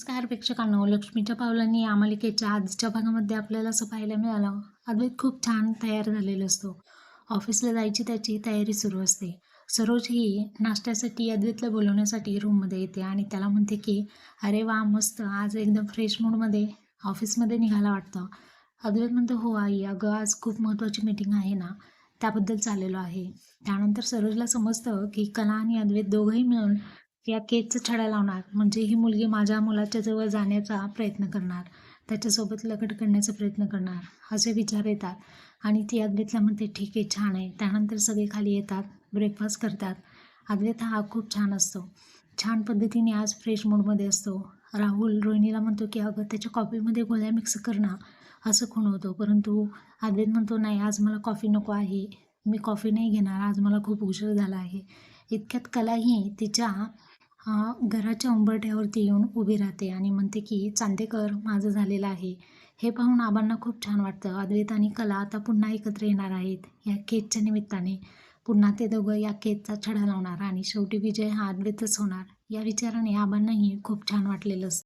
नमस्कार प्रेक्षकांनो. लक्ष्मीच्या पावलांनी या मालिकेच्या आजच्या भागामध्ये आपल्याला असं पाहायला मिळालं. अद्वैत खूप छान तयार झालेला असतो. ऑफिसला जायची त्याची तयारी सुरू असते. सरोज ही नाश्त्यासाठी अद्वैतला बोलवण्यासाठी रूममध्ये येते आणि त्याला म्हणते की अरे वा मस्त. आज एकदम फ्रेश मूडमध्ये ऑफिसमध्ये निघाला वाटतं. अद्वैत म्हणतो हो आई. अगं आज खूप महत्त्वाची मीटिंग आहे ना. त्याबद्दल चाललेलो आहे. त्यानंतर सरोजला समजतं की कला आणि अद्वैत दोघंही मिळून या केकचं छडा लावणार. म्हणजे ही मुलगी माझ्या मुलाच्या जवळ जाण्याचा प्रयत्न करणार. त्याच्यासोबत लग्न करण्याचा प्रयत्न करणार. असे विचार येतात. आणि ती अद्वैतला म्हणते ठीक आहे छान आहे. त्यानंतर सगळे खाली येतात. ब्रेकफास्ट करतात. अद्वैत हा खूप छान असतो. छान पद्धतीने आज फ्रेश मूडमध्ये असतो. राहुल रोहिणीला म्हणतो की अगं त्याच्या कॉफीमध्ये गोळ्या मिक्स करणं असं खूण होतो. परंतु अद्वैत म्हणतो नाही आज मला कॉफी नको आहे. मी कॉफी नाही घेणार. आज मला खूप उशीर झाला आहे. इतक्यात कलाही तिच्या हा घराच्या उंबरठ्यावरती येऊन उभी राहते आणि म्हणते की चांदेकर माझं झालेलं आहे. हे पाहून आबांना खूप छान वाटतं. अद्वैत आणि कला आता पुन्हा एकत्र येणार आहेत या केकच्या निमित्ताने. पुन्हा ते दोघं या केकचा छडा लावणार आणि शेवटी विजय हा अद्वैतच होणार. या विचाराने आबांनाही खूप छान वाटलेलं असतं.